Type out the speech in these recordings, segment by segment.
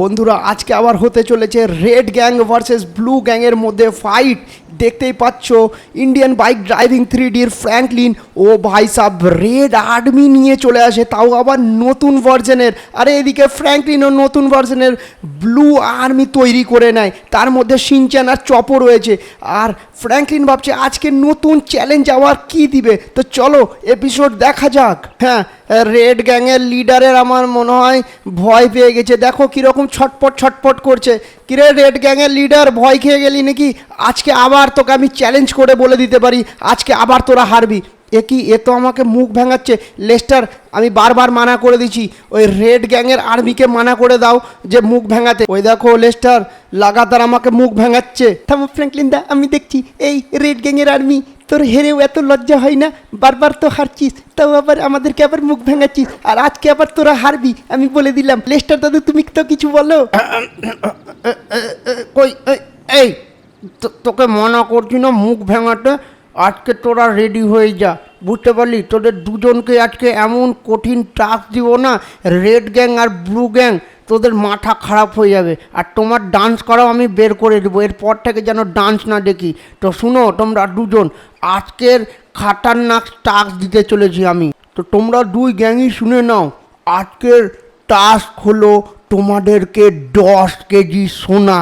বন্ধুরা, আজকে আবার হতে চলেছে রেড গ্যাং ভার্সেস ব্লু গ্যাংয়ের মধ্যে ফাইট দেখতেই পাচ্ছ ইন্ডিয়ান বাইক ড্রাইভিং থ্রি ডির ফ্র্যাঙ্কলিন ও ভাই সাব রেড আর্মি নিয়ে চলে আসে, তাও আবার নতুন ভার্জনের আরে এদিকে ফ্র্যাঙ্কলিনও নতুন ভার্জনের ব্লু আর্মি তৈরি করে নেয়। তার মধ্যে সিনচান আর চপও রয়েছে। আর ফ্র্যাঙ্কলিন ভাবছে, আজকে নতুন চ্যালেঞ্জ আবার কি দিবে? তো চলো এপিসোড দেখা যাক। হ্যাঁ রেড গ্যাংয়ের লিডারের আমার মনে হয় ভয় পেয়ে গেছে। দেখো কীরকম ছটপট ছটপট করছে। কিরে রেড গ্যাংয়ের লিডার ভয় খেয়ে গেলি নাকি? আজকে আবার তোকে আমি চ্যালেঞ্জ করে বলে দিতে পারি। আজকে আবার তোরা হারবি। এ কি? এ তো আমাকে মুখ ভেঙাচ্ছে। লেস্টার আমি বারবার মানা করে দিচ্ছি। ওই রেড গ্যাংয়ের আর্মিকে মানা করে দাও যে মুখ ভেঙাতে। ওই দেখো লেস্টার লাগাতার আমাকে মুখ ভেঙাচ্ছে। থামো ফ্র্যাঙ্কলিন দা, আমি দেখছি এই রেড গ্যাংয়ের আর্মি তোর হেরেও এত লজ্জা হয় না? বারবার তো হারছিস, তাও আবার আমাদেরকে আবার মুখ ভেঙাচ্ছিস। আর আজকে আবার তোরা হারবি, আমি বলে দিলাম। লেস্টার দাদু, তুমি তো কিছু বলো। কই, এই তোকে মনা করছি না মুখ ভেঙাতে? আজকে তোরা রেডি হয়ে যা। বুঝতে পারলি? তোদের দুজনকে আজকে এমন কঠিন টাস্ক দিব না। রেড গ্যাং আর ব্লু গ্যাং তোদের মাথা খারাপ হয়ে যাবে। আর তোমার ডান্স করাও আমি বের করে দেবো। এরপর থেকে যেন ডান্স না দেখি। তো শুনো, তোমরা দুজন, আজকের খাতারনাক টাস্ক দিতে চলেছি আমি। তো তোমরা দুই গ্যাংই শুনে নাও, আজকের টাস্ক হলো তোমাদেরকে দশ কেজি সোনা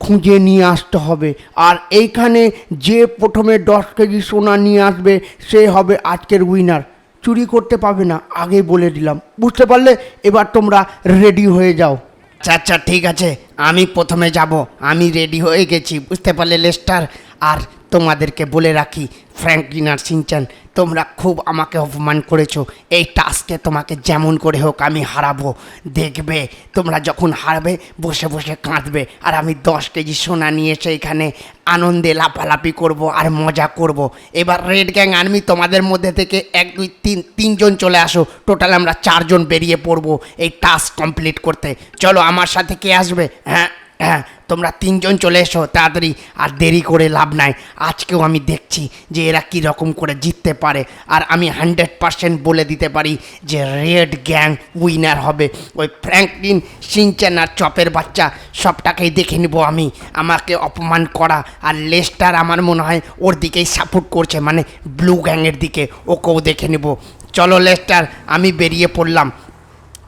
খুঁজে নিয়ে আসতে হবে। আর এইখানে যে প্রথমে দশ কেজি সোনা নিয়ে আসবে, সে হবে আজকের উইনার চুরি করতে পাবে না, আগে বলে দিলাম। বুঝতে পারলে? এবার তোমরা রেডি হয়ে যাও। আচ্ছা আচ্ছা ঠিক আছে। আমি প্রথমে যাব। আমি রেডি হয়ে গেছি। বুঝতে পারলে লেস্টার আর তোমাদেরকে বলে রাখি ফ্র্যাঙ্কলিন আর সিনচান তোমরা খুব আমাকে অপমান করেছ। এই টাস্কে তোমাকে যেমন করে হোক আমি হারাবো। দেখবে, তোমরা যখন হারবে, বসে বসে কাঁদবে। আর আমি দশ কেজি সোনা নিয়ে এসে এখানে আনন্দে লাফালাফি করব আর মজা করব। এবার রেড গ্যাং আর্মি তোমাদের মধ্যে থেকে এক, দুই, তিন, তিনজন চলে আসো। টোটাল আমরা চারজন বেরিয়ে পড়ব এই টাস্ক কমপ্লিট করতে। চলো, আমার সাথে কে আসবে? হ্যাঁ? হ্যাঁ তোমরা তিনজন চলে এসো, তাড়াতাড়ি, আর দেরি করে লাভ নাই। আজকেও আমি দেখছি যে এরা কী রকম করে জিততে পারে। আর আমি হান্ড্রেড পার্সেন্ট বলে দিতে পারি যে রেড গ্যাং উইনার হবে। ওই ফ্র্যাঙ্কলিন সিনচান আর চপের বাচ্চা, সবটাকেই দেখে নিব আমি। আমাকে অপমান করা আর লেস্টার আমার মনে হয় ওর দিকেই সাপোর্ট করছে মানে ব্লু গ্যাংয়ের দিকে। ওকেও দেখে নিব। চলো লেস্টার, আমি বেরিয়ে পড়লাম।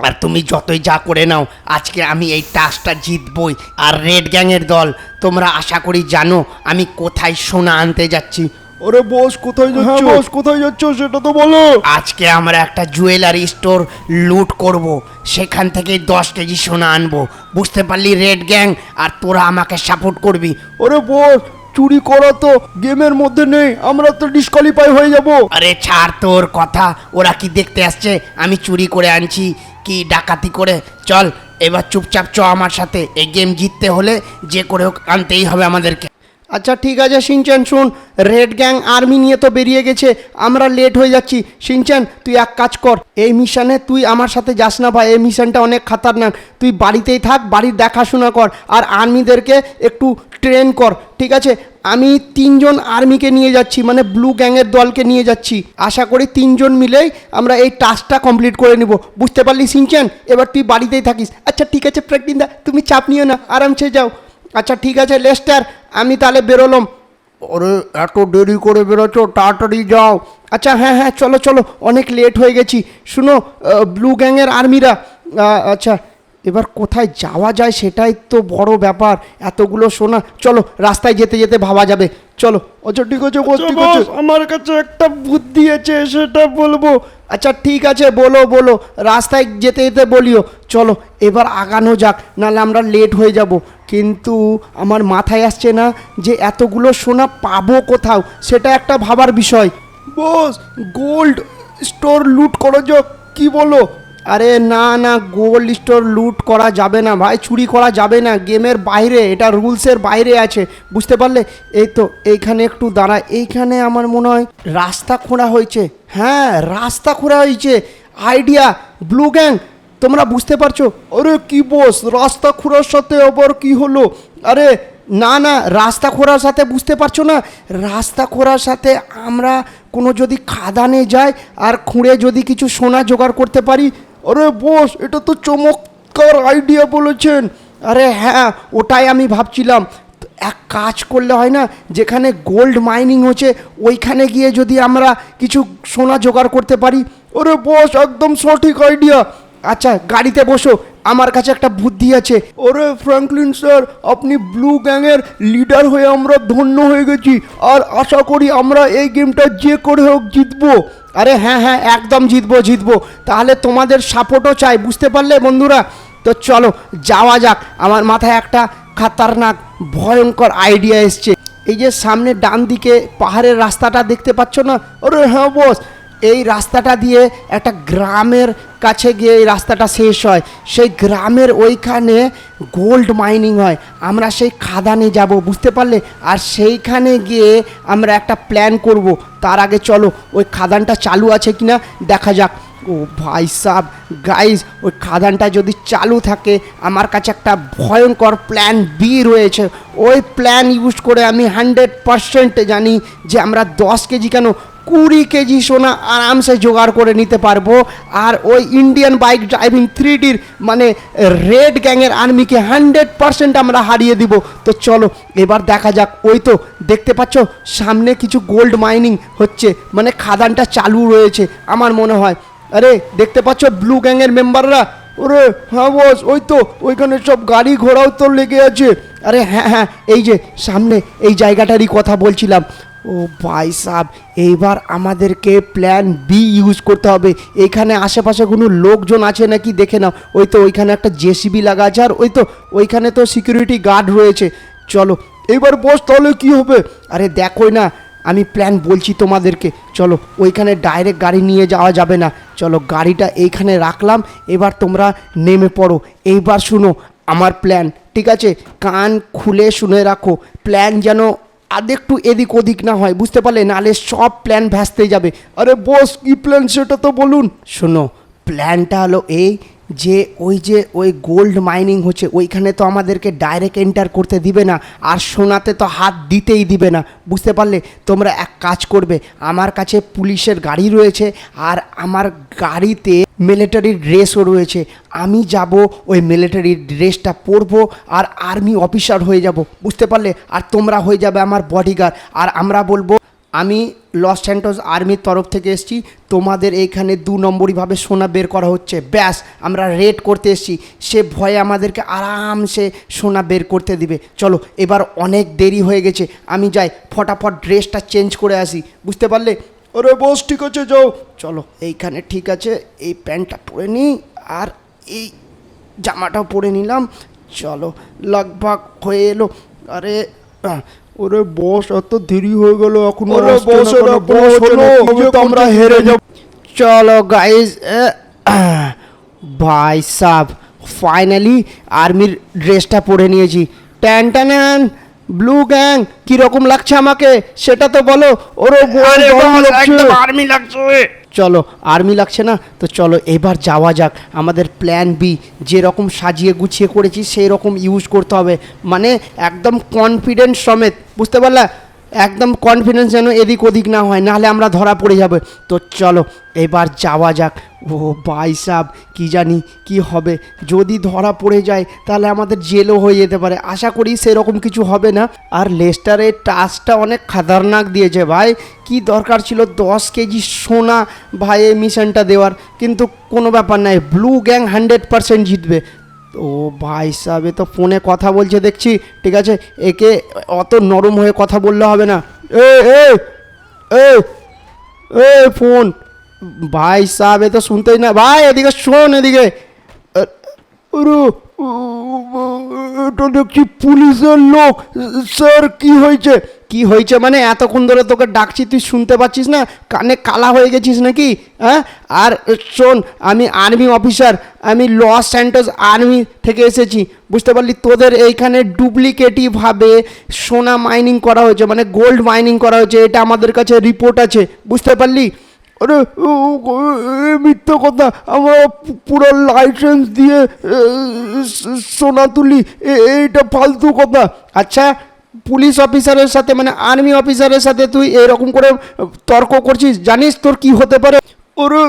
আর তুমি যতই যা করে নাও আজকে আমি এই টাস্কটা জিতবই। আর রেড গ্যাংয়ের দল তোমরা আশা করি জানো আমি কোথায় সোনা আনতে যাচ্ছি। আরে বস কোথায় যাচ্ছ? হ্যাঁ, বস কোথায় যাচ্ছ সেটা তো বলো। আজকে আমরা একটা জুয়েলারি স্টোর লুট করব। সেখান থেকে দশ কেজি সোনা আনব। বুঝতে পারলি রেড গ্যাং? আর তোরা আমাকে সাপোর্ট করবি। আরে বস চুরি করা তো গেমের মধ্যে নেই আমরা তো ডিসকোয়ালিফাই হয়ে যাব। আরে ছাড় তোর কথা ওরা কি দেখতে আসছে? আমি চুরি করে আনছি। কি ডাকাতি করে? চল, এবার চুপচাপ চ আমার সাথে। এই গেম জিততে হলে যে করে হোক আনতেই হবে আমাদেরকে। আচ্ছা ঠিক আছে সিনচান শুন। রেড গ্যাং আর্মি নিয়ে তো বেরিয়ে গেছে। আমরা লেট হয়ে যাচ্ছি। সিনচান তুই এক কাজ কর। এই মিশনে তুই আমার সাথে যাস না ভাই। এই মিশনটা অনেক খাতারনাক। তুই বাড়িতেই থাক, বাড়ির দেখাশোনা কর। আর আর্মিদেরকে একটু ট্রেন কর ঠিক আছে? আমি তিনজন আর্মিকে নিয়ে যাচ্ছি মানে ব্লু গ্যাংয়ের দলকে নিয়ে যাচ্ছি। আশা করি তিনজন মিলেই আমরা এই টাস্কটা কমপ্লিট করে নিব। বুঝতে পারলি সিনচান এবার তুই বাড়িতেই থাকিস। আচ্ছা ঠিক আছে প্রেকদিনদা তুমি চাপ নিও না আরামসে যাও। আচ্ছা ঠিক আছে লেস্টার আমি তাহলে বেরোলাম। ওরে এত দেরি করে বেরোছো তাড়াতাড়ি যাও। আচ্ছা হ্যাঁ হ্যাঁ চলো চলো অনেক লেট হয়ে গেছি। শুনো ব্লু গ্যাংয়ের আর্মিরা আচ্ছা এবার কোথায় যাওয়া যায় সেটাই তো বড় ব্যাপার। এতগুলো সোনা চলো রাস্তায় যেতে যেতে ভাবা যাবে। চলো আচ্ছা ঠিক আছে। আমার কাছে একটা বুদ্ধি আছে সেটা বলব। আচ্ছা ঠিক আছে বলো বলো রাস্তায় যেতে যেতে বলিও। চলো এবার আগানো যাক নাহলে আমরা লেট হয়ে যাব। কিন্তু আমার মাথায় আসছে না যে এতগুলো সোনা পাবো কোথাও সেটা একটা ভাবার বিষয়। বস গোল্ড স্টোর লুট করা যাক কি বলো? আরে না না গোল্ড স্টোর লুট করা যাবে না ভাই, চুরি করা যাবে না গেমের বাইরে, এটা রুলসের বাইরে আছে, বুঝতে পারলে? এই তো, এইখানে একটু দাঁড়া, এইখানে আমার মনে হয় রাস্তা খোঁড়া হয়েছে। হ্যাঁ রাস্তা খোঁড়া হয়েছে। আইডিয়া ব্লু গ্যাং তোমরা বুঝতে পারছ? আরে কি বস রাস্তা খোঁড়ার সাথে আবার কি হলো? আরে না না, রাস্তা খোঁড়ার সাথে বুঝতে পারছ না? রাস্তা খোঁড়ার সাথে আমরা কোনো যদি খাদানে যাই, আর খুঁড়ে যদি কিছু সোনা জোগাড় করতে পারি আরে বস, এটা তো চমৎকার আইডিয়া বলেছেন। আরে হ্যাঁ ওটাই আমি ভাবছিলাম। এক কাজ করলে হয় না, যেখানে গোল্ড মাইনিং হচ্ছে, ওইখানে গিয়ে যদি আমরা কিছু সোনা জোগাড় করতে পারি। ওরে বস, একদম সঠিক আইডিয়া আচ্ছা গাড়িতে বসো, আমার কাছে একটা বুদ্ধি আছে। ওরে ফ্র্যাঙ্কলিন স্যার, আপনি ব্লু গ্যাংয়ের লিডার হয়ে আমরা ধন্য হয়ে গেছি, আর আশা করি আমরা এই গেমটা যে করে হোক জিতবো। আরে হ্যাঁ হ্যাঁ একদম জিতবো জিতবো। তাহলে তোমাদের সাপোর্টও চাই, বুঝতে পারলে বন্ধুরা? তো চলো, যাওয়া যাক। আমার মাথায় একটা খাতারনাক, ভয়ঙ্কর আইডিয়া এসছে। এই যে সামনে ডান দিকে পাহাড়ের রাস্তাটা দেখতে পাচ্ছ না? ওরে হ্যাঁ বস এই রাস্তাটা দিয়ে একটা গ্রামের কাছে গিয়ে এই রাস্তাটা শেষ হয়। সেই গ্রামের ওইখানে গোল্ড মাইনিং হয়। আমরা সেই খাদানে যাব, বুঝতে পারলে? আর সেইখানে গিয়ে আমরা একটা প্ল্যান করব। তার আগে চলো, ওই খাদানটা চালু আছে কিনা দেখা যাক। ও ভাই সাব গাইজ ওই খাদানটা যদি চালু থাকে, আমার কাছে একটা ভয়ঙ্কর প্ল্যান বি রয়েছে। ওই প্ল্যান ইউজ করে আমি হান্ড্রেড পারসেন্ট জানি যে আমরা দশ কেজি কেন কুড়ি কেজি সোনা আরামসে জোগাড় করে নিতে পারব। আর ওই ইন্ডিয়ান বাইক ড্রাইভিং থ্রিডির মানে রেড গ্যাংয়ের আর্মিকে হান্ড্রেড পারসেন্ট আমরা হারিয়ে দিব। তো চলো, এবার দেখা যাক। ওই তো, দেখতে পাচ্ছ, সামনে কিছু গোল্ড মাইনিং হচ্ছে। মানে খাদানটা চালু রয়েছে, আমার মনে হয়। আরে, দেখতে পাচ্ছ ব্লু গ্যাংয়ের মেম্বাররা ওরে হ্যাঁ বস ওই তো, ওইখানে সব গাড়ি ঘোড়াও তো লেগে আছে। আরে হ্যাঁ হ্যাঁ এই যে, সামনে এই জায়গাটারই কথা বলছিলাম। ও ভাই সাব, এইবার আমাদেরকে প্ল্যান বি ইউজ করতে হবে। এইখানে আশেপাশে কোনো লোকজন আছে নাকি? দেখে নাও। ওই তো ওইখানে একটা জেসিবি লাগা আছে আর ওই তো ওইখানে তো সিকিউরিটি গার্ড রয়েছে। চলো এবার বস, তাহলে কি হবে? আরে দেখোই না, আমি প্ল্যান বলছি তোমাদেরকে। চলো, ওইখানে ডাইরেক্ট গাড়ি নিয়ে যাওয়া যাবে না। চলো, গাড়িটা এইখানে রাখলাম। এবার তোমরা নেমে পড়ো। এইবার শুনো, আমার প্ল্যান ঠিক আছে? কান খুলে শুনে রাখো। প্ল্যান যেন আরেকটু এদিক ওদিক না হয়, বুঝতে পারলে? নালে সব প্ল্যান ভ্যাসতে যাবে। আরে বস কি প্ল্যান সেটা তো বলুন। শোনো প্ল্যানটা হলো এই যে ওই যে ওই গোল্ড মাইনিং হচ্ছে, ওইখানে তো আমাদেরকে ডাইরেক্ট এন্টার করতে দিবে না, আর সোনাতে তো হাত দিতেই দিবে না। বুঝতে পারলে? তোমরা এক কাজ করবে, আমার কাছে পুলিশের গাড়ি রয়েছে, আর আমার গাড়িতে মিলিটারি ড্রেসও রয়েছে। আমি যাব, ওই মিলিটারি ড্রেসটা পরবো, আর আর্মি অফিসার হয়ে যাব। বুঝতে পারলে? আর তোমরা হয়ে যাবে আমার বডিগার্ড আর আমরা বলব আমি লস স্যান্টোস আর্মির তরফ থেকে এসেছি। তোমাদের এইখানে দু নম্বরইভাবে সোনা বের করা হচ্ছে। ব্যাস আমরা রেড করতে এসেছি। সে ভয়ে আমাদেরকে আরামসে সোনা বের করতে দিবে। চলো এবার অনেক দেরি হয়ে গেছে। আমি যাই ফটাফট ড্রেসটা চেঞ্জ করে আসি। বুঝতে পারলে? আরে বস ঠিক আছে যাও। চলো এইখানে ঠিক আছে এই প্যান্টটা পরে নিই আর এই জামাটাও পরে নিলাম। চলো লগভগ হয়ে এলো। আরে ওরে বস এত দেরি হয়ে গেল এখন ওরে বস ওরে বস হলো? তো আমরা হেরে যাব। চলো গাইজ ভাই সাব ফাইনালি আর্মির ড্রেসটা পরে নিয়েছি। Tan tan. ব্লু গ্যাং কীরকম লাগছে আমাকে? সেটা তো বলো। ওরে আর্মি লাগছে। চলো আর্মি লাগছে না? তো চলো এবার যাওয়া যাক। আমাদের প্ল্যান বি যেরকম সাজিয়ে গুছিয়ে করেছি সেই রকম ইউজ করতে হবে। মানে একদম কনফিডেন্স সমেত বুঝতে পারলা? একদম কনফিডেন্স যেন এদিক ওদিক না হয়, নাহলে আমরা ধরা পড়ে যাবে। তো চলো, এবার যাওয়া যাক। ও ভাই সাব, কি জানি কি হবে। যদি ধরা পড়ে যায়, তাহলে আমাদের জেলও হয়ে যেতে পারে। আশা করি সেরকম কিছু হবে না। আর লেস্টারের টাচটা অনেক খাতারনাক দিয়েছে ভাই। কি দরকার ছিল? দশ কেজি সোনা ভাই এই মিশনটা দেওয়ার। কিন্তু কোনো ব্যাপার নাই, ব্লু গ্যাং হান্ড্রেড পারসেন্ট জিতবে। ও ভাই সাহেব তো ফোনে কথা বলছে, দেখছি, ঠিক আছে? একে অত নরম হয়ে কথা বললে হবে না। এ এ এ এ, ফোন। ভাই সাহেব, এ তো শুনতেই না। ভাই, এদিকে শোন, এদিকে। আরে, এটা দেখছি পুলিশের লোক। স্যার, কি হয়েছে? কি হয়েছে মানে? এতক্ষণ ধরে তোকে ডাকছি, তুই শুনতে পাচ্ছিস না? কানে কালা হয়ে গেছিস নাকি? হ্যাঁ? আর শোন, আমি আর্মি অফিসার আমি লস স্যান্টোস আর্মি থেকে এসেছি। বুঝতে পারলি? তোদের এইখানে ডুপ্লিকেটিভভাবে সোনা মাইনিং করা হয়েছে মানে গোল্ড মাইনিং করা হয়েছে। এটা আমাদের কাছে রিপোর্ট আছে। বুঝতে পারলি? আরে মিথ্যা কথা। আমার পুরো লাইসেন্স দিয়ে সোনা তুলি এইটা ফালতু কথা। আচ্ছা পুলিশ অফিসারের সাথে মানে আর্মি অফিসারের সাথে তুই এরকম করে তর্ক করছিস? জানিস তোর কি হতে পারে? ওরে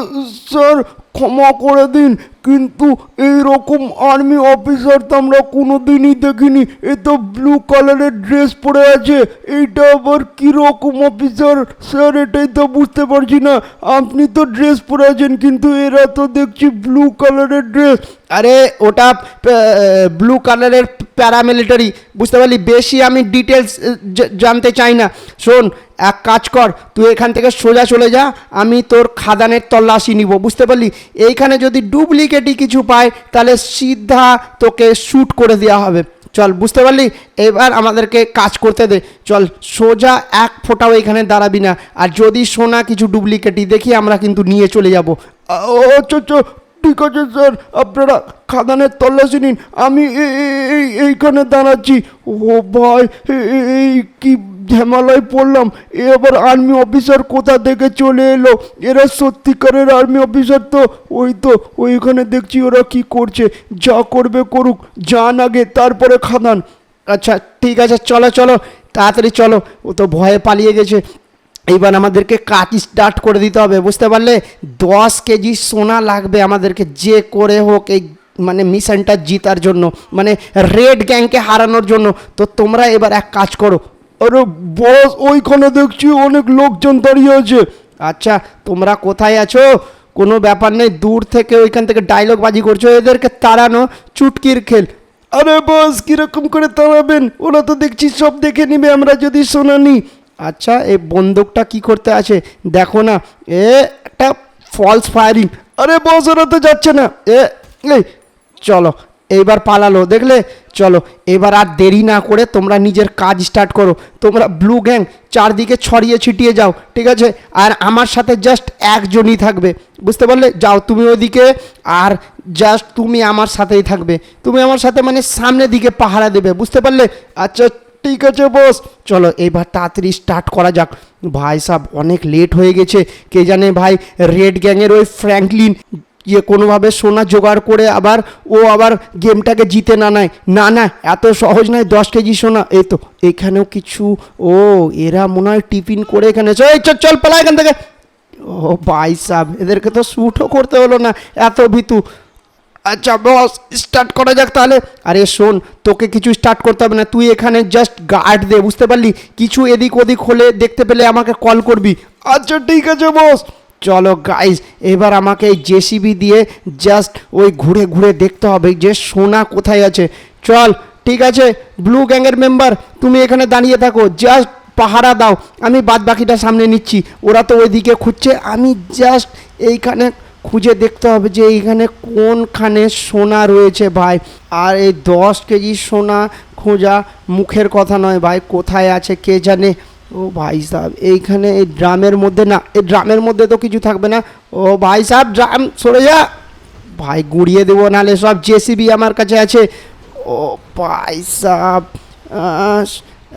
স্যার ক্ষমা করে দিন, কিন্তু এই রকম আর্মি অফিসার তো আমরা কোনো দিনই দেখিনি। এ তো ব্লু কালারের ড্রেস পরে আছে। এইটা আবার কীরকম অফিসার স্যার এটাই তো বুঝতে পারছি না। আপনি তো ড্রেস পরে আছেন, কিন্তু এরা তো দেখছি ব্লু কালারের ড্রেস আরে, ওটা ব্লু কালারের প্যারামিলিটারি বুঝতে পারলি? বেশি আমি ডিটেলস জানতে চাই না। শোন, এক কাজ কর। তুই এখান থেকে সোজা চলে যা। আমি তোর খাদানের তল্লাশি নিব। বুঝতে পারলি? এইখানে যদি ডুপ্লিকেটই কিছু পায়, তাহলে সিধা তোকে শ্যুট করে দেওয়া হবে। চল, বুঝতে পারলি? এবার আমাদেরকে কাজ করতে দে। চল, সোজা এক ফোঁটাও এখানে দাঁড়াবি না। আর যদি সোনা কিছু ডুপ্লিকেটই, দেখি আমরা কিন্তু নিয়ে চলে যাব। ও ঠিক আছে, স্যার। আপনারা খাদানের তল্লাশি নিন। আমি এইখানে দাঁড়াচ্ছি। ও ভাই এই কি ঝামেলায় পড়লাম। এ আবার আর্মি অফিসার কোথা থেকে চলে এলো? এরা সত্যিকারের আর্মি অফিসার তো। ওই তো, ওইখানে দেখছি ওরা কি করছে। যা করবে করুক, যান আগে, তারপরে খাদান। আচ্ছা ঠিক আছে, চলো চলো, তাড়াতাড়ি চলো। ও তো ভয়ে পালিয়ে গেছে। এইবার আমাদেরকে কাজ স্টার্ট করে দিতে হবে, বুঝতে পারলে? দশ কেজি সোনা লাগবে আমাদেরকে, যে করে হোক এই মানে মিশনটা জিতার জন্য মানে রেড গ্যাংকে হারানোর জন্য। তো তোমরা এবার এক কাজ করো আরে বস ওইখানে দেখছি অনেক লোকজন দাঁড়িয়ে আছে। আচ্ছা তোমরা কোথায় আছো? কোনো ব্যাপার নেই দূর থেকে ওইখান থেকে ডায়লগ বাজি করছ এদেরকে তাড়ানো চুটকির খেল। আরে বস কীরকম করে তাড়াবেন? ওরা তো দেখছি সব দেখে নিবে আমরা যদি শোনা নিই আচ্ছা এই বন্দুকটা কি করতে আছে? দেখো না এ একটা ফলস ফায়ারিং আরে বস ওরা তো যাচ্ছে না। এ চলো। এইবার পালালো। দেখলে? চলো, এবার আর দেরি না করে তোমরা নিজের কাজ স্টার্ট করো। তোমরা ব্লু গ্যাং চারদিকে ছড়িয়ে ছিটিয়ে যাও, ঠিক আছে? আর আমার সাথে জাস্ট একজনই থাকবে। বুঝতে পারলে? যাও তুমি ওইদিকে, আর জাস্ট তুমি আমার সাথেই থাকবে। তুমি আমার সাথে মানে সামনের দিকে পাহারা দেবে। বুঝতে পারলে? আচ্ছা ঠিক আছে বস চলো, এবার তাড়াতাড়ি স্টার্ট করা যাক। ভাই সাহ অনেক লেট হয়ে গেছে। কে জানে ভাই রেড গ্যাংয়ের ওই ফ্র্যাঙ্কলিন ইয়ে কোনোভাবে সোনা জোগাড় করে আবার ও আবার গেমটাকে জিতে না নেয়। না না, এত সহজ নয়, দশ কেজি সোনা। এই তো, এখানেও কিছু, ও, এরা মনে হয় টিফিন করে এখানে চল চল, পালা এখান থেকে। ও ভাই সাহ এদেরকে তো শ্যুটও করতে হলো না, এত ভিতু। আচ্ছা বস স্টার্ট করা যাক তাহলে। আরে শোন, তোকে কিছু স্টার্ট করতে হবে না, তুই এখানে জাস্ট গার্ড দে, বুঝতে পারলি? কিছু এদিক ওদিক হলে দেখতে পেলে আমাকে কল করবি। আচ্ছা ঠিক আছে বস চলো গাইজ এবার আমাকে এই জেসিবি দিয়ে জাস্ট ওই ঘুরে ঘুরে দেখতে হবে যে সোনা কোথায় আছে। চল, ঠিক আছে ব্লু গ্যাংয়ের মেম্বার তুমি এখানে দাঁড়িয়ে থাকো জাস্ট পাহারা দাও, আমি বাদ বাকিটা সামনে নিচ্ছি। ওরা তো ওইদিকে খুঁজছে, আমি জাস্ট এইখানে খুঁজে দেখতে হবে যে এইখানে কোনখানে সোনা রয়েছে ভাই। আর এই দশ কেজি সোনা খোঁজা মুখের কথা নয় ভাই, কোথায় আছে কে জানে। ও ভাই সাহেব, এইখানে এই ড্রামের মধ্যে না, এই ড্রামের মধ্যে তো কিছু থাকবে না। ও ভাই সাহেব, ড্রাম, সরে যা। ভাই, গুড়িয়ে দেবো নাহলে সব জেসিবি আমার কাছে আছে। ও ভাই সাহেব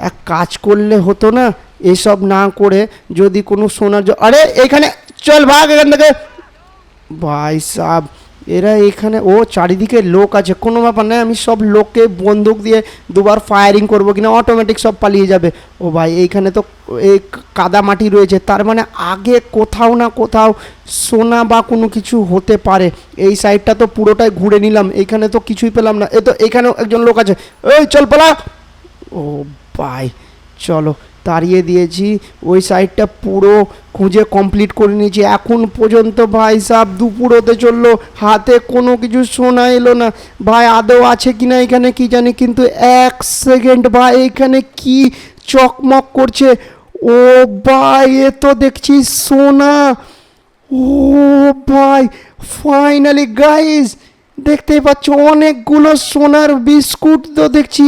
এক কাজ করলে হতো না, এসব না করে যদি কোনো সোনার আরে এখানে চল ভাগ এখান থেকে। ভাই সাব এরা এখানে, ও চারিদিকে লোক আছে। কোনো ব্যাপার নয়, আমি সব লোককে বন্দুক দিয়ে দুবার ফায়ারিং করব কিনা অটোমেটিক সব পালিয়ে যাবে। ও ভাই, এইখানে তো এই কাদা মাটি রয়েছে। তার মানে আগে কোথাও না কোথাও সোনা বা কোনো কিছু হতে পারে। এই সাইডটা তো পুরোটাই ঘুরে নিলাম। এইখানে তো কিছুই পেলাম না। এ তো এখানেও একজন লোক আছে। এই, চল পালা। ও ভাই, চলো। তাড়িয়ে দিয়েছি। ওই সাইডটা পুরো খুঁজে কমপ্লিট করে নিয়েছি। এখন পর্যন্ত ভাই সাহ দুপুর হতে চলল। হাতে কোনো কিছু শোনা এলো না। ভাই আদৌ আছে কি না এখানে কি জানি, কিন্তু এক সেকেন্ড ভাই এখানে কি চকমক করছে। ও ভাই, এ তো দেখছি সোনা। ও ভাই ফাইনালি গাইস দেখতেই পাচ্ছ অনেকগুলো সোনার বিস্কুট তো দেখছি।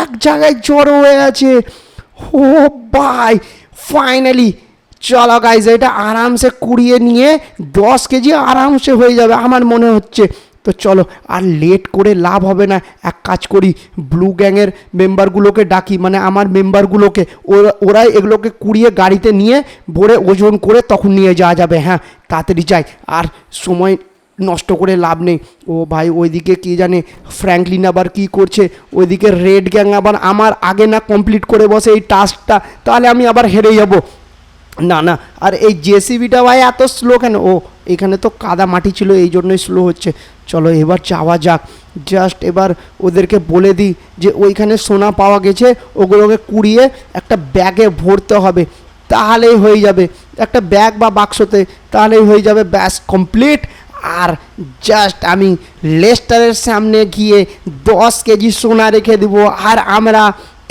এক জায়গায় জড়ো হয়ে আছে। ও বাই ফাইনালি চলো গাইজ এটা আরামসে কুড়িয়ে নিয়ে দশ কেজি আরামসে হয়ে যাবে আমার মনে হচ্ছে। তো চলো, আর লেট করে লাভ হবে না। এক কাজ করি ব্লু গ্যাংয়ের মেম্বারগুলোকে ডাকি মানে আমার মেম্বারগুলোকে ওরা, ওরাই এগুলোকে কুড়িয়ে গাড়িতে নিয়ে ভরে ওজন করে তখন নিয়ে যাওয়া যাবে। হ্যাঁ তাড়াতাড়ি যাই। আর সময় নষ্ট করে লাভ নেই। ও ভাই, ওইদিকে কি জানে ফ্র্যাঙ্কলিন আবার কি করছে? ওইদিকে রেড গ্যাং আবার আমার আগে না কমপ্লিট করে বসে এই টাস্কটা তাহলে আমি আবার হেরে যাব। না না, আর এই জেসিবিটা ভাই এত স্লো কেন? ও, এখানে তো কাদা মাটি ছিল, এই জন্যই স্লো হচ্ছে। চলো, এবার যাওয়া যাক। জাস্ট এবার ওদেরকে বলে দিই যে, ওইখানে সোনা পাওয়া গেছে, ওগুলোকে কুড়িয়ে একটা ব্যাগে ভরতে হবে। তাহলেই হয়ে যাবে। একটা ব্যাগ বা বাক্সতে, তাহলেই হয়ে যাবে। ব্যাস কমপ্লিট আর জাস্ট আমি লেস্টারের সামনে গিয়ে দশ কেজি সোনা রেখে দিব, আর আমরা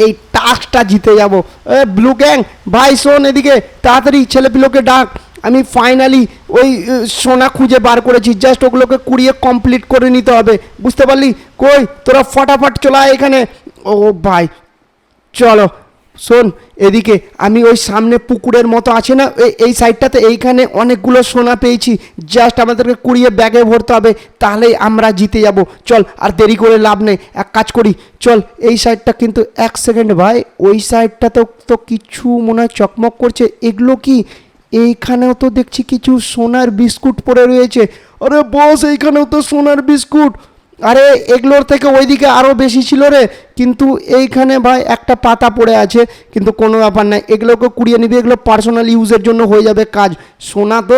এই টাস্কটা জিতে যাব। এ ব্লু গ্যাং ভাই, শোন এদিকে, তাড়াতাড়ি ছেলেপিলোকে ডাক। আমি ফাইনালি ওই সোনা খুঁজে বার করেছি জাস্ট ওগুলোকে কুড়িয়ে কমপ্লিট করে নিতে হবে। বুঝতে পারলি? কই, তোরা ফটাফট চলে এখানে। ও, ভাই, চলো। শোন, এদিকে, আমি ওই সামনে পুকুরের মতো আছে না এই- সাইডটাতে এইখানে অনেকগুলো সোনা পেয়েছি জাস্ট আমাদেরকে কুড়িয়ে ব্যাগে ভরতে হবে, তাহলেই আমরা জিতে যাব। চল, আর দেরি করে লাভ নেই, এক কাজ করি, চল, এই সাইডটা কিন্তু এক সেকেন্ড ভাই, ওই সাইডটাতেও তো কিছু মনে হয় চকমক করছে, এগুলো কি? এইখানেও তো দেখছি কিছু সোনার বিস্কুট পড়ে রয়েছে। আরে বস, এইখানেও তো সোনার বিস্কুট। আরে এগুলোর থেকে ওইদিকে আরও বেশি ছিল রে। কিন্তু এইখানে ভাই একটা পাতা পড়ে আছে, কিন্তু কোনো ব্যাপার নাই। এগুলোকে কুড়িয়ে নিবি, এগুলো পার্সোনাল ইউজের জন্য হয়ে যাবে কাজ। সোনা তো,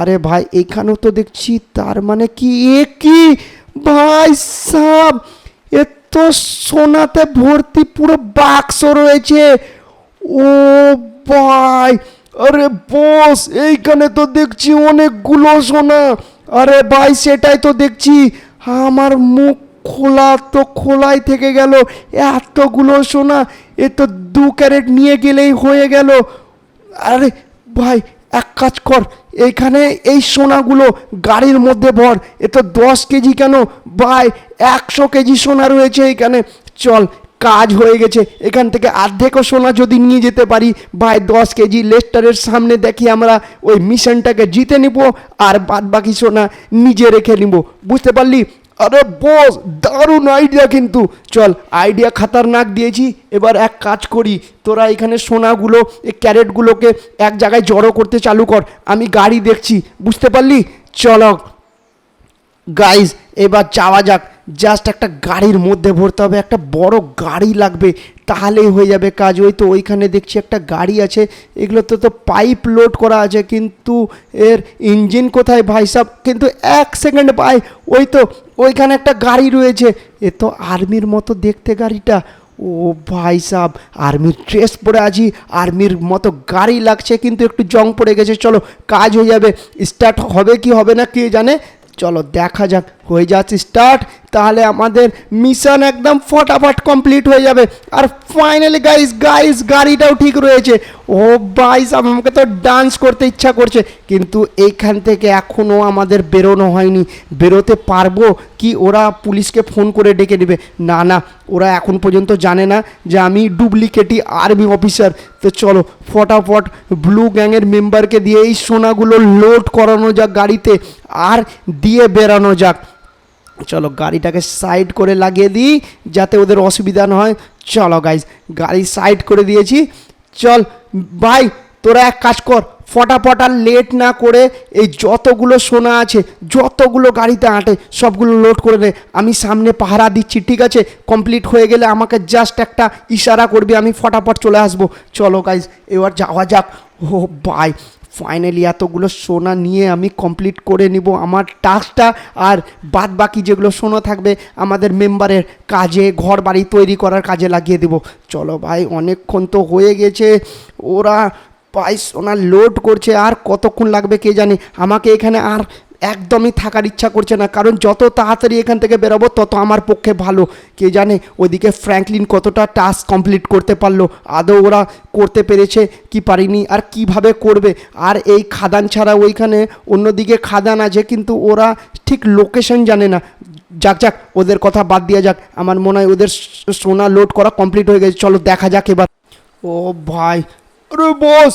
আরে ভাই, এইখানেও তো দেখছি, তার মানে কি? এ কি? ভাই সাব, এ তো সোনাতে ভর্তি পুরো বাক্স রয়েছে। ও ভাই, আরে বস এইখানে তো দেখছি অনেকগুলো সোনা। আরে ভাই, সেটাই তো দেখছি। আমার মুখ খোলা, তো খোলাই থেকে গেল। এতগুলো সোনা, এ তো দু ক্যারেট নিয়ে গেলেই হয়ে গেল। আরে ভাই, এক কাজ কর এইখানে এই সোনাগুলো গাড়ির মধ্যে ভর। এ তো দশ কেজি কেন? ভাই, একশো কেজি সোনা রয়েছে এইখানে চল কাজ হয়ে গেছে। এখান থেকে অর্ধেকও সোনা যদি নিয়ে যেতে পারি, ভাই, দশ কেজি লেস্টারের সামনে দেখি আমরা, ওই মিশনটাকে জিতে নিব আর বাদ বাকি সোনা নিজে রেখে নিব। বুঝতে পারলি? আরে বস, দারুণ আইডিয়া কিন্তু। চল আইডিয়া খাতারনাক দিয়েছি, এবার এক কাজ করি। তোরা এখানে সোনাগুলো, এই ক্যারেটগুলোকে এক জায়গায় জড়ো করতে চালু কর। আমি গাড়ি দেখছি, বুঝতে পারলি? চলো গাইজ এবার যাওয়া যাক। জাস্ট একটা গাড়ির মধ্যে ভরতে হবে, একটা বড় গাড়ি লাগবে, তাহলেই হয়ে যাবে কাজ। ওই তো ওইখানে দেখছি একটা গাড়ি আছে, এগুলোতে তো পাইপ লোড করা আছে, কিন্তু এর ইঞ্জিন কোথায় ভাই সাহেব কিন্তু এক সেকেন্ড ভাই, ওই তো ওইখানে একটা গাড়ি রয়েছে। এ তো আর্মির মতো দেখতে গাড়িটা। ও ভাই সাব আর্মির ড্রেস পরে আছি আর্মির মতো গাড়ি লাগছে, কিন্তু একটু জং পড়ে গেছে। চলো, কাজ হয়ে যাবে। স্টার্ট হবে কি হবে না কে জানে? চলো, দেখা যাক। হয়ে যাচ্ছে স্টার্ট তাহলে আমাদের মিশন একদম ফটাফট কমপ্লিট হয়ে যাবে। আর ফাইনালি গাইস গাইস গাড়িটাও ঠিক রয়েছে। ও বাইস আমাকে তো ডান্স করতে ইচ্ছা করছে। কিন্তু এইখান থেকে এখনও আমাদের বেরোনো হয়নি। বেরোতে পারব কি ওরা পুলিশকে ফোন করে ডেকে নেবে? না না, ওরা এখন পর্যন্ত জানে না যে আমি ডুপ্লিকেটই আর্মি অফিসার তো চলো, ফটাফট ব্লু গ্যাংয়ের মেম্বারকে দিয়ে এই সোনাগুলো লোড করানো যাক গাড়িতে, আর দিয়ে বেরানো যাক। চলো গাড়িটাকে সাইড করে লাগিয়ে দিই, যাতে ওদের অসুবিধা না হয়। চলো গাইজ গাড়ি সাইড করে দিয়েছি। চল, ভাই, তোরা এক কাজ কর, ফটাফট আর লেট না করে এই যতগুলো সোনা আছে, যতগুলো গাড়িতে আঁটে, সবগুলো লোড করে নে। আমি সামনে পাহারা দিচ্ছি, ঠিক আছে? কমপ্লিট হয়ে গেলে আমাকে জাস্ট একটা ইশারা করবি, আমি ফটাফট চলে আসব। চলো গাইজ এবার যাওয়া যাক। ও ভাই ফাইনালি এতগুলো সোনা নিয়ে আমি কমপ্লিট করে নিব। আমার টাস্কটা আর বাদ বাকি যেগুলো সোনা থাকবে, আমাদের মেম্বারের কাজে ঘর বাড়ি তৈরি করার কাজে লাগিয়ে দেব। চলো ভাই, অনেকক্ষণ তো হয়ে গেছে। ওরা পাই সোনা লোড করছে, আর কতক্ষণ লাগবে কে জানে? আমাকে এখানে আর একদমই থাকার ইচ্ছা করছে না, কারণ যত তাড়াতাড়ি এখান থেকে বেরোবো, তত আমার পক্ষে ভালো। কে জানে ওদিকে ফ্র্যাঙ্কলিন কতটা টাস্ক কমপ্লিট করতে পারল, আদৌ ওরা করতে পেরেছে কি পারিনি, আর কীভাবে করবে? আর এই খাদান ছাড়া ওইখানে অন্যদিকে খাদান আছে, কিন্তু ওরা ঠিক লোকেশন জানে না। যাক যাক, ওদের কথা বাদ দিয়া যাক। আমার মনে হয় ওদের সোনা লোড করা কমপ্লিট হয়ে গেছে। চলো, দেখা যাক এবার। ও ভাই, আরে বস,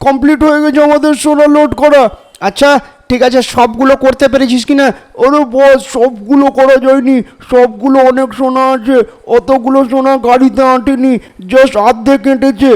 কমপ্লিট হয়ে গেছে আমাদের সোনা লোড করা। আচ্ছা ঠিক আছে, সবগুলো করতে পেরেছিস কি না আরে বস, সবগুলো করা যায়নি। সবগুলো অনেক সোনা আছে, অতগুলো সোনা গাড়িতে আঁটেনি জাস্ট অর্ধেক কেটেছে।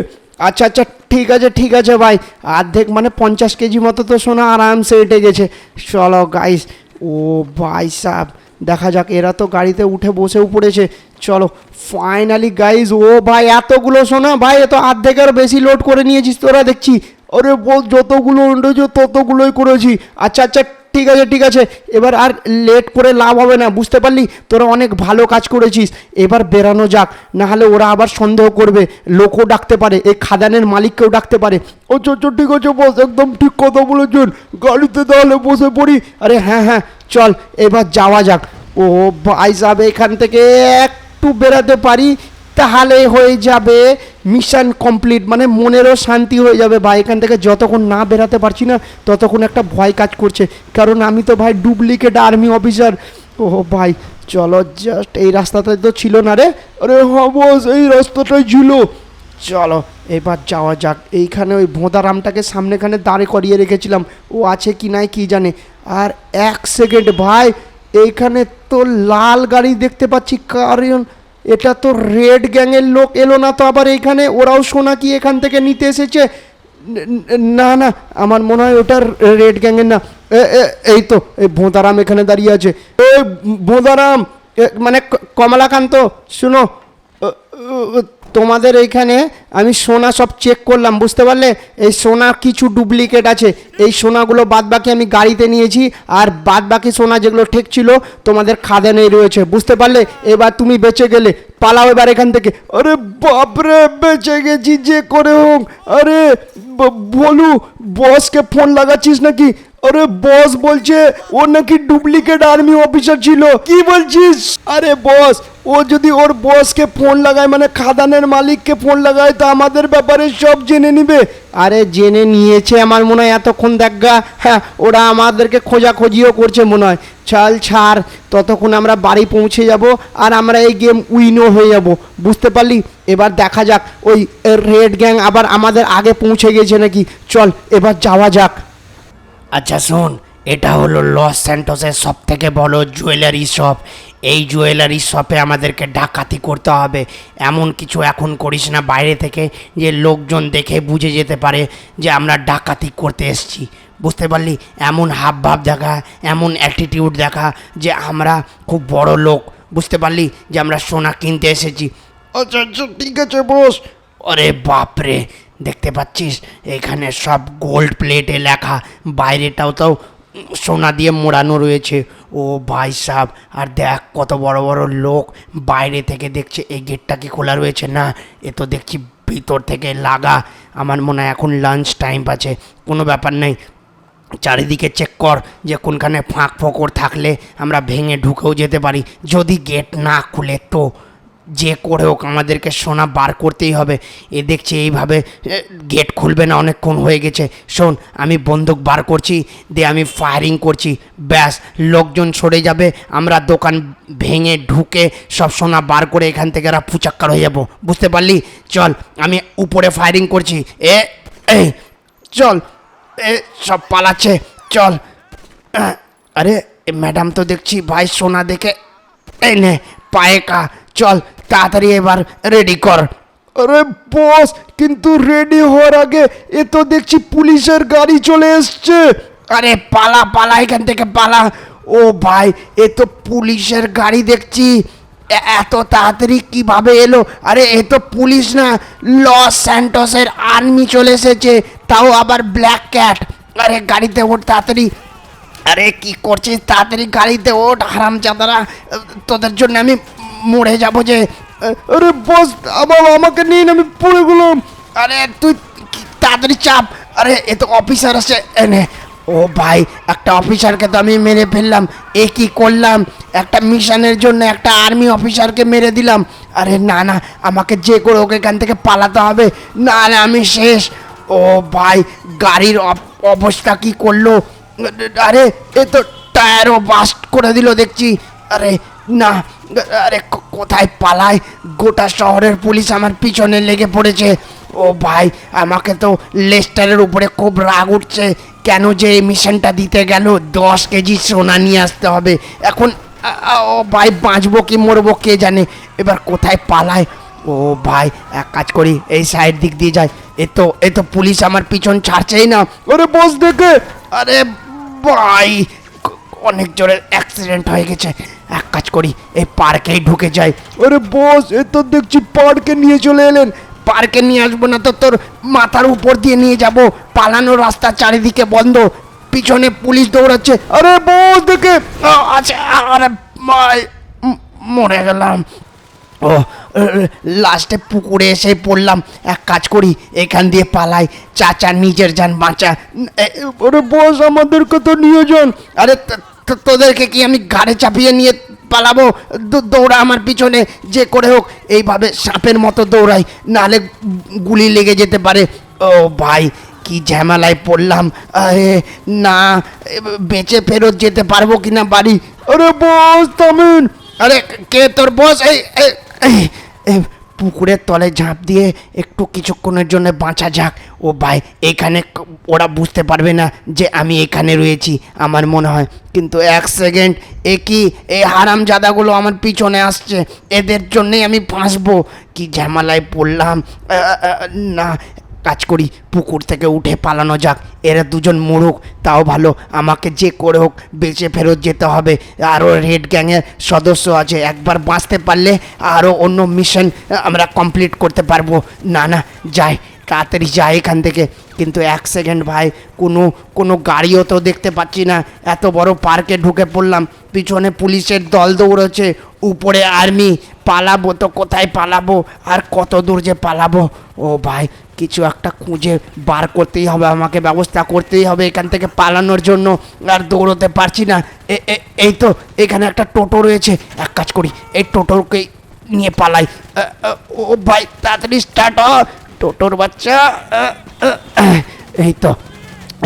আচ্ছা আচ্ছা ঠিক আছে ঠিক আছে ভাই। অর্ধেক মানে পঞ্চাশ কেজি মতো তো সোনা আরামসে এটে গেছে। চলো গাইস ও ভাই সাহ দেখা যাক, এরা তো গাড়িতে উঠে বসেও পড়েছে। চলো ফাইনালি গাইজ ও ভাই, এতগুলো শোনা, ভাই, এ তো অর্ধেকের বেশি লোড করে নিয়েছিস তোরা, দেখছি। ওরে বস যতগুলো উঠেছে ততগুলোই করেছি। আচ্ছা আচ্ছা ঠিক আছে ঠিক আছে। এবার আর লেট করে লাভ হবে না, বুঝতে পারলি? তোরা অনেক ভালো কাজ করেছিস। এবার বেরানো যাক না হলে ওরা আবার সন্দেহ করবে। লোকও ডাকতে পারে, এই খাদানের মালিককেও ডাকতে পারে। আচ্ছা আচ্ছা ঠিক আছে বস একদম ঠিক কথা বলেছেন। গাড়িতে তাহলে বসে পড়ি। আরে হ্যাঁ হ্যাঁ চল, এবার যাওয়া যাক। ও ভাই যাবে এখান থেকে একটু বেরাতে পারি, তাহলে হয়ে যাবে মিশন কমপ্লিট মানে মনেরও শান্তি হয়ে যাবে ভাই, এখান থেকে যতক্ষণ না বেরাতে পারছি না, ততক্ষণ একটা ভয় কাজ করছে। কারণ আমি তো ভাই ডুপ্লিকেট আর্মি অফিসার ও ভাই, চলো জাস্ট এই রাস্তাতে তো ছিল না রে। আরে হ্যাঁ বস এই রাস্তাটাই ছিল। চলো, এবার যাওয়া যাক। এইখানে ওই ভোঁদারামটাকে সামনেখানে দাঁড়ে করিয়ে রেখেছিলাম। ও আছে কি নাই কি জানে। আর এক সেকেন্ড ভাই, এইখানে তো লাল গাড়ি দেখতে পাচ্ছি কারণ এটা তো রেড গ্যাংয়ের লোক এলো না তো আবার এইখানে ওরাও সোনা কি এখান থেকে নিতে এসেছে? ন- ন- আমার মনে হয় ওটা রেড গ্যাংয়ের না। এই তো এই ভোঁদারাম এখানে দাঁড়িয়ে আছে। এই ভোঁদারাম এ, মানে কমলাকান্ত শুনো তোমাদের এইখানে আমি সোনা সব চেক করলাম, বুঝতে পারলে? এই সোনা কিছু ডুপ্লিকেট আছে। এই সোনাগুলো বাদ বাকি আমি গাড়িতে নিয়েছি, আর বাদ বাকি সোনা যেগুলো ঠিক ছিল, তোমাদের খাদানেই রয়েছে, বুঝতে পারলে? এবার তুমি বেঁচে গেলে, পালাও এবার এখান থেকে। আরে বাপরে, বেঁচে গেছি যে করে হোক। আরে বলু, বসকে ফোন লাগাচ্ছিস নাকি? আরে বস বলছে, ও নাকি ডুপ্লিকেট আর্মি অফিসার ছিল। কি বলছিস? আরে বস, ও যদি ওর বসকে ফোন লাগায় মানে খাদানের মালিককে ফোন লাগায়, তো আমাদের ব্যাপারে সব জেনে নিবে। আরে জেনে নিয়েছে আমার মনে হয় এতক্ষণ দেখা হ্যাঁ ওরা আমাদেরকে খোঁজাখুঁজিও করছে মনে হয়। চাল ছাড়, ততক্ষণ আমরা বাড়ি পৌঁছে যাব আর আমরা এই গেম উইনও হয়ে যাব। বুঝতে পারলি? এবার দেখা যাক, ওই রেড গ্যাং আবার আমাদের আগে পৌঁছে গেছে নাকি? চল, এবার যাওয়া যাক। আচ্ছা শোন এটা হলো লস স্যান্টোসের সব থেকে বড় জুয়েলারি শপ এই জুয়েলারি শপে আমাদেরকে ডাকাতি করতে হবে। এমন কিছু এখন করিস না বাইরে থেকে যে লোকজন দেখে বুঝে যেতে পারে যে আমরা ডাকাতি করতে এসেছি। বুঝতে পারলি? এমন হাব ভাব দেখা এমন অ্যাটিটিউড দেখা যে আমরা খুব বড় লোক। বুঝতে পারলি যে আমরা সোনা কিনতে এসেছি? আচ্ছা আচ্ছা ঠিক আছে বস। ওরে বাপরে! দেখতে পাচ্ছিস? এখানে সব গোল্ড প্লেটে লেখা। বাইরেটাও তো সোনা দিয়ে মোড়ানো রয়েছে। ও ভাই সাহ আর দেখ কত বড় বড় লোক। বাইরে থেকে দেখছে এই গেটটা কি খোলা রয়েছে? না, এ তো দেখছি ভিতর থেকে লাগা। আমার মনে হয় এখন লাঞ্চ টাইম আছে। কোনো ব্যাপার নেই। চারিদিকে চেক কর যে কোনখানে ফাঁক ফোকর থাকলে আমরা ভেঙে ঢুকেও যেতে পারি। যদি গেট না খুলে তো যে করে হোক আমাদেরকে সোনা বার করতেই হবে। এ দেখছি এইভাবে গেট খুলবে না, অনেকক্ষণ হয়ে গেছে। শোন, আমি বন্দুক বার করছি, দিয়ে আমি ফায়ারিং করছি। ব্যাস, লোকজন সরে যাবে, আমরা দোকান ভেঙে ঢুকে সব সোনা বার করে এখান থেকে এরা ফুচাক্কার হয়ে যাব। বুঝতে পারলি? চল, আমি উপরে ফায়ারিং করছি। এ, এই, চল, এ, সব পালাচ্ছে, চল। আরে ম্যাডাম তো দেখছি, ভাই সোনা দেখে, এই নে, পায়ে কা, চল। তাড়াতাড়ি এবার রেডি কর। আরে বস কিন্তু রেডি হওয়ার আগে এ তো দেখছি পুলিশের গাড়ি চলে এসছে। আরে পালা পালা এখান থেকে পালা। ও ভাই এ তো পুলিশের গাড়ি দেখছি। এত তাড়াতাড়ি কীভাবে এলো? আরে এ তো পুলিশ না লস স্যান্টোসের আর্মি চলে এসেছে তাও আবার ব্ল্যাক ক্যাট। আরে গাড়িতে ওঠ তাড়াতাড়ি। আরে কি করছিস? তাড়াতাড়ি গাড়িতে ওঠ হারাম চাঁদারা তোদের জন্য আমি মরে যাব যে, আরে বস, আমার, আমাকে নিন আমি পড়ে গেলাম। আরে তুই তাড়াতাড়ি চাপ। আরে এ তো অফিসার আছে এনে ও ভাই, একটা অফিসারকে তো আমি মেরে ফেললাম। এ কি করলাম? একটা মিশনের জন্য একটা আর্মি অফিসারকে মেরে দিলাম। আরে না না, আমাকে যে করে ওকে এখান থেকে পালাতে হবে। না না, আমি শেষ। ও ভাই, গাড়ির অবস্থা কি করল? আরে, এ তো টায়ারও বাস্ট করে দিল, দেখছি। আরে না আরে কোথায় পালায় গোটা শহরের পুলিশ আমার পিছনে লেগে পড়েছে। ও ভাই, আমাকে তো লেস্টারের উপরে খুব রাগ উঠছে। কেন যে এই মিশনটা দিতে গেল? দশ কেজি সোনা নিয়ে আসতে হবে। এখন ও ভাই, বাঁচবো কি মরবো কে জানে? এবার কোথায় পালায় ও ভাই, এক কাজ করি, এই সাইড দিক দিয়ে যাই। এ তো এ তো পুলিশ আমার পিছন ছাড়ছেই না। আরে বস দেখে। আরে ভাই, অনেক জোরে অ্যাক্সিডেন্ট হয়ে গেছে। এক কাজ করি, এই পার্কেই ঢুকে যাই। আরে বস, এ তো দেখছি পার্কে নিয়ে চলে এলেন। পার্কে নিয়ে আসব না তো তোর মাথার উপর দিয়ে নিয়ে যাব। পালানোর রাস্তা চারিদিকে বন্ধ। পিছনে পুলিশ দৌড়াচ্ছে। আরে বস, দেখে আচ্ছা আরে মরে গেলাম। ও লাস্টে পুকুরে এসে পড়লাম। এক কাজ করি, এখান দিয়ে পালাই। চাচা নিজের যান বাঁচা। বস, আমাদেরকে তো নিয়ে যান। আরে তোদেরকে কি আমি ঘাড়ে চাপিয়ে নিয়ে পালাবো? দৌড়া আমার পিছনে যে করে হোক এইভাবে সাপের মতো দৌড়াই। নাহলে গুলি লেগে যেতে পারে। ও ভাই কি ঝামেলায় পড়লাম। আরে না বেঁচে ফেরত যেতে পারব কিনা বাড়ি? আরে বস থামেন। আরে কে তোর বস? এই, পুকুরের তলে ঝাঁপ দিয়ে একটু কিছুক্ষণের জন্য বাঁচা যাক। ও ভাই, এখানে ওরা বুঝতে পারবে না যে আমি এখানে রয়েছি, আমার মনে হয়। কিন্তু এক সেকেন্ড, এ কি? এই হারাম জাদাগুলো আমার পিছনে আসছে। এদের জন্যেই আমি ফাঁসবো কি ঝামেলায় পড়লাম? না কাজ করি, পুকুর থেকে উঠে পালানো যাক। এরা দুজন মুরুক, তাও ভালো। আমাকে যে করে হোক, বেঁচে ফেরত যেতে হবে। আরও রেড গ্যাংয়ের সদস্য আছে। একবার বাঁচতে পারলে আরও অন্য মিশন আমরা কমপ্লিট করতে পারব। না না, যাই। তাড়াতাড়ি যাই এখান থেকে। কিন্তু এক সেকেন্ড ভাই, কোনো কোনো গাড়িও তো দেখতে পাচ্ছি না। এত বড় পার্কে ঢুকে পড়লাম। পিছনে পুলিশের দল দৌড়চ্ছে। উপরে আর্মি পালাবো তো কোথায় পালাবো? আর কত দূর যে পালাবো? ও ভাই, কিছু একটা খুঁজে বার করতেই হবে, আমাকে ব্যবস্থা করতেই হবে এখান থেকে পালানোর জন্য। আর দৌড়তে পারছি না। এই তো, এখানে একটা টোটো রয়েছে। এক কাজ করি, এই টোটোকেই নিয়ে পালাই। ও ভাই, তাড়াতাড়ি স্টার্ট টোটোর বাচ্চা এই তো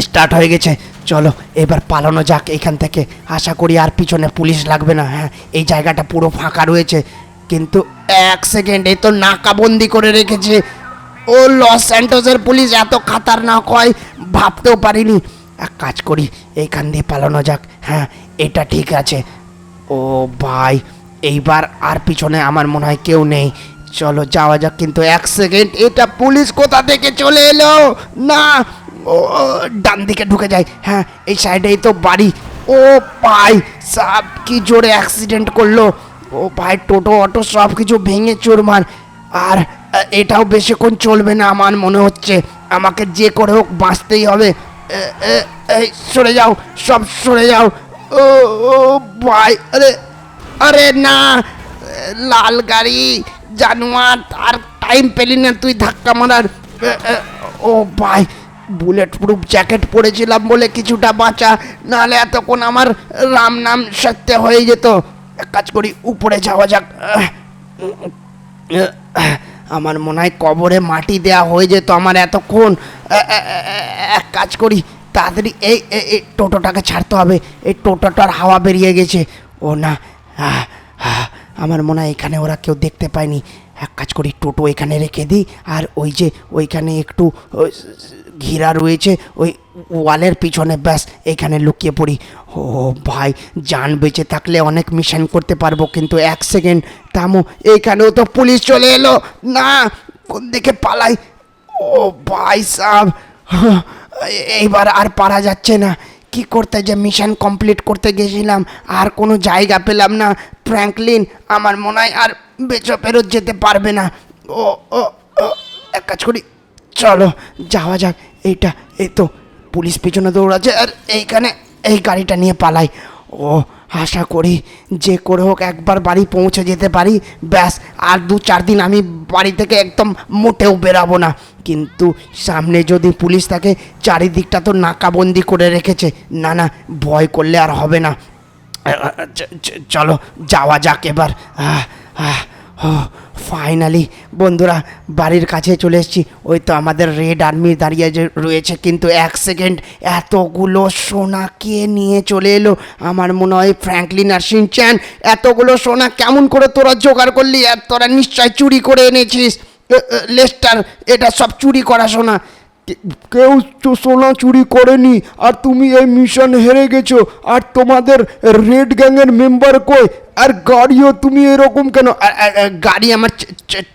স্টার্ট হয়ে গেছে। চলো, এবার পালানো যাক এখান থেকে। আশা করি আর পিছনে পুলিশ লাগবে না হ্যাঁ এই জায়গাটা পুরো ফাঁকা রয়েছে। কিন্তু এক সেকেন্ড এই তো নাকাবন্দি করে রেখেছে। ও লস স্যান্টোসের পুলিশ, এত খাতারনাক হয়, ভাবতেও পারিনি। এক কাজ করি এইখান দিয়ে পালানো যাক হ্যাঁ এটা ঠিক আছে। ও ভাই, এইবার আর পিছনে আমার মনে হয় কেউ নেই। চলো, যাওয়া যাক কিন্তু এক সেকেন্ড এটা পুলিশ কোথা থেকে চলে এলো? না, ও ডান দিকে ঢুকে যায়। হ্যাঁ এই সাইডেই তো বাড়ি। ও ভাই সব কি জোরে অ্যাক্সিডেন্ট করল? ও ভাই, টোটো, অটো, সব কিছু ভেঙে চুরমার। আর এটাও বেশিক্ষণ চলবে না আমার মনে হচ্ছে। আমাকে যে করে হোক বাঁচতেই হবে। এই, সরে যাও, সব সরে যাও। ও ও ভাই, আরে আরে না লাল গাড়ি। জানোয়ার আর টাইম পেলি না তুই ধাক্কা মারার। ও ভাই বুলেট প্রুফ জ্যাকেট পরেছিলাম বলে কিছুটা বাঁচা নাহলে এতক্ষণ আমার রাম নাম সত্য হয়ে যেত। এক কাজ করি উপরে যাওয়া যাক। আমার মনে হয় কবরে মাটি দেয়া হয়ে যেত আমার এতক্ষণ। এক কাজ করি তাড়াতাড়ি এই এই- টোটোটাকে ছাড়তে হবে। এই টোটোটার হাওয়া বেরিয়ে গেছে। ও না হ্যাঁ আহ, আমার মনে হয় এখানে ওরা কেউ দেখতে পায়নি। এক কাজ করি, টোটো এখানে রেখে দিই, আর ওই যে ওইখানে একটু ঘিরা রয়েছে, ওই ওয়ালের পিছনে ব্যাস, এখানে লুকিয়ে পড়ি। ও ভাই, যান বেঁচে থাকলে অনেক মিশন করতে পারব, কিন্তু এক সেকেন্ড, থামো এইখানেও তো পুলিশ চলে এলো। না, কোন দিকে পালাই? ও ভাই সাহ এইবার আর পারা যাচ্ছে না। কি করতে যে মিশন কমপ্লিট করতে গেছিলাম? আর কোনো জায়গা পেলাম না। ফ্র্যাঙ্কলিন আমার মনে হয় আর বেচো ফেরত যেতে পারবে না। ও ও, এক কাজ করি। চলো, যাওয়া যাক। এইটা, এই তো, পুলিশ পিছনে দৌড়াচ্ছে আর এইখানে এই গাড়িটা নিয়ে পালাই। ও আশা করি যে করে হোক একবার বাড়ি পৌঁছে যেতে পারি। ব্যাস আর দু চার দিন আমি বাড়ি থেকে একদম মোটেও বেরাবো না। কিন্তু সামনে যদি পুলিশ থাকে চারিদিকটা তো নাকাবন্দি করে রেখেছে। না না ভয় করলে আর হবে না। চলো যাওয়া যাক এবার। আহ, আহ, ফাইনালি বন্ধুরা, বাড়ির কাছে চলে এসেছি। ওই তো আমাদের রেড আর্মি দাঁড়িয়ে যে রয়েছে, কিন্তু এক সেকেন্ড এতগুলো সোনা কে নিয়ে চলে এলো? আমার মনে হয় ফ্র্যাঙ্কলিন আর সিনচ্যান এতগুলো সোনা কেমন করে তোরা জোগাড় করলি? আর তোরা নিশ্চয় চুরি করে এনেছিস লেস্টার, এটা সব চুরি করা সোনা। কেউ সোনা চুরি করেনি, আর তুমি এই মিশন হেরে গেছো, আর তোমাদের রেড গ্যাংয়ের মেম্বার কই, আর গাড়িও তুমি এরকম কেন? গাড়ি আমার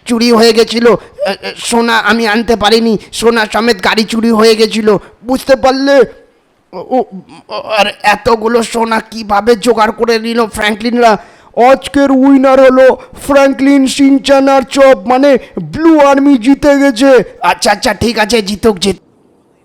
চুরি হয়ে গেছিল সোনা আমি আনতে পারিনি, সোনা সমেত গাড়ি চুরি হয়ে গেছিল, বুঝতে পারলে? ও- আর এতগুলো সোনা কীভাবে জোগাড় করে নিল ফ্র্যাঙ্কলিনরা? আজকের উইনার হলো ফ্র্যাঙ্কলিন সিনচানার চপ। মানে ব্লু আর্মি জিতে গেছে। আচ্ছা আচ্ছা ঠিক আছে, জিতুক জিত